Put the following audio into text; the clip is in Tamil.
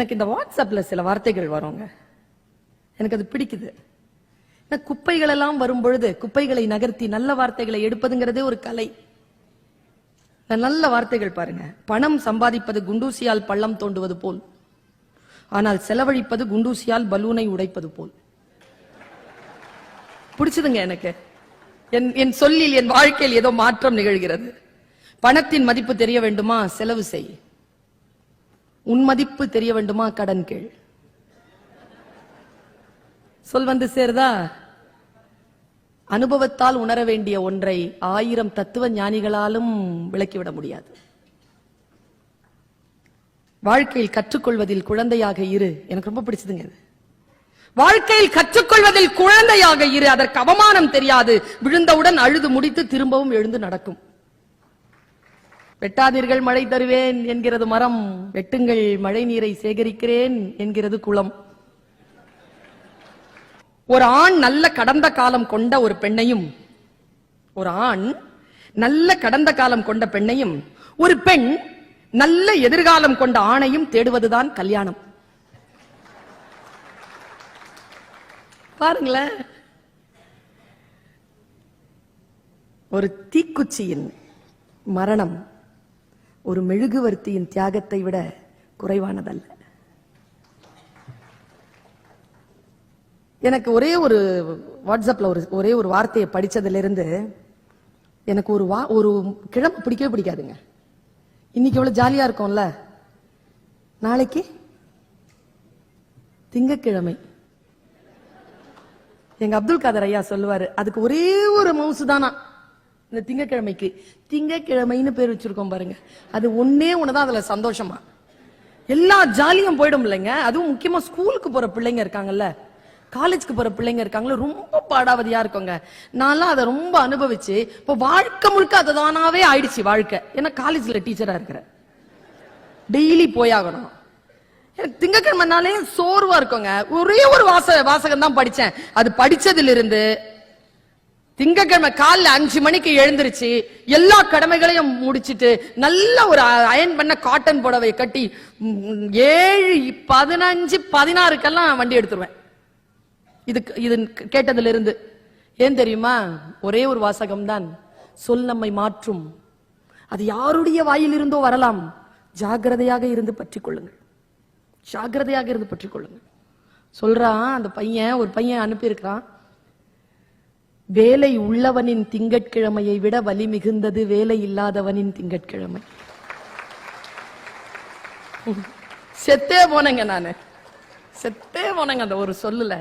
எனக்கு இந்த வாட்ஸ்அப்பில் சில வார்த்தைகள் வருங்க. எனக்கு அது பிடிக்குது. ஏன்னா குப்பைகள் எல்லாம் வரும் பொழுது குப்பைகளை நகர்த்தி நல்ல வார்த்தைகளை எடுப்பதுங்கிறதே ஒரு கலை. நல்ல வார்த்தைகள் பாருங்க. பணம் சம்பாதிப்பது குண்டூசியால் பள்ளம் தோண்டுவது போல். ஆனால் செலவழிப்பது குண்டூசியால் பலூனை உடைப்பது போல். பிடிச்சதுங்க எனக்கு. என் என் சொல்லில் என் வாழ்க்கையில் ஏதோ மாற்றம் நிகழ்கிறது. பணத்தின் மதிப்பு தெரிய வேண்டுமா? செலவு செய். உன் மதிப்பு தெரிய வேண்டுமா? கடன் கேள். சொல் வந்து சேருதா? அனுபவத்தால் உணர வேண்டிய ஒன்றை ஆயிரம் தத்துவ ஞானிகளாலும் விளக்கிவிட முடியாது. வாழ்க்கையில் கற்றுக்கொள்வதில் குழந்தையாக இரு. எனக்கு ரொம்ப பிடிச்சதுங்க இது. வாழ்க்கையில் கற்றுக்கொள்வதில் குழந்தையாக இரு. அதற்கு அவமானம் தெரியாது. விழுந்தவுடன் அழுது முடித்து திரும்பவும் எழுந்து நடக்கும். வெட்டாதீர்கள் மழை தருவேன் என்கிறது மரம். வெட்டுங்கள் மழை நீரை சேகரிக்கிறேன் என்கிறது குளம். ஒரு ஆண் நல்ல கடந்த காலம் கொண்ட ஒரு பெண்ணையும் ஒரு ஆண் நல்ல கடந்த காலம் கொண்ட பெண்ணையும் ஒரு பெண் நல்ல எதிர்காலம் கொண்ட ஆணையும் தேடுவதுதான் கல்யாணம். பாருங்களேன். ஒரு தீக்குச்சியின் மரணம் ஒரு மெழுகுவர்த்தியின் தியாகத்தை விட குறைவானதல்ல. எனக்கு ஒரே ஒரு வாட்ஸ்அப்ல ஒரு ஒரே ஒரு வார்த்தையை படித்ததுலேருந்து எனக்கு ஒரு வா ஒரு கிழமை பிடிக்கவே பிடிக்காதுங்க. இன்னைக்கு எவ்வளவு ஜாலியா இருக்கும்ல? நாளைக்கு திங்கக்கிழமை. எங்க அப்துல் காதர் ஐயா சொல்லுவாரு அதுக்கு ஒரே ஒரு மவுசு தானா? இந்த திங்கக்கிழமைக்கு. திங்கக்கிழமைன்னு பேர் வச்சிருக்கோம் பாருங்க. அது ஒன்னே ஒண்ணுதான் அதுல சந்தோஷமா. எல்லா ஜாலியும் போயிடும் இல்லைங்க. அதுவும் முக்கியமா ஸ்கூலுக்கு போற பிள்ளைங்க இருக்காங்கல்ல. காலேஜ்க்கு போற பிள்ளைங்க இருக்காங்களே ரொம்ப பாடாவதியா இருக்குங்க. நான்லாம் அதை ரொம்ப அனுபவிச்சு இப்போ வாழ்க்கை முழுக்க அதுதானாவே ஆயிடுச்சு வாழ்க்கை. ஏன்னா காலேஜ்ல டீச்சரா இருக்கிறேன். டெய்லி போயாகணும். எனக்கு திங்கக்கிழமைனாலே சோர்வா இருக்குங்க. ஒரே ஒரு வாச வாசகம் தான் படிச்சேன். அது படிச்சதுல இருந்து திங்கக்கிழமை காலைல அஞ்சு மணிக்கு எழுந்திருச்சு எல்லா கடமைகளையும் முடிச்சிட்டு நல்ல ஒரு அயன் பண்ண காட்டன் புடவை கட்டி ஏழு பதினஞ்சு பதினாறுக்கெல்லாம் வண்டி எடுத்துருவேன். இது இது கேட்டதுல இருந்து ஏன் தெரியுமா? ஒரே ஒரு வாசகம் தான் சொல் நம்மை மாற்றும். அது யாருடைய வாயிலிருந்தோ வரலாம். ஜாக்கிரதையாக இருந்து பற்றி கொள்ளுங்கள் ஜாக்கிரதையாக இருந்து பற்றி கொள்ளுங்கள் சொல்றான் அந்த பையன் ஒரு பையன் அனுப்பியிருக்கிறான். வேலை உள்ளவனின் திங்கட்கிழமையை விட வலி மிகுந்தது வேலை இல்லாதவனின் திங்கட்கிழமை. செத்தே போனேங்க நானு. செத்தே போனேங்க அந்த ஒரு சொல்லுல.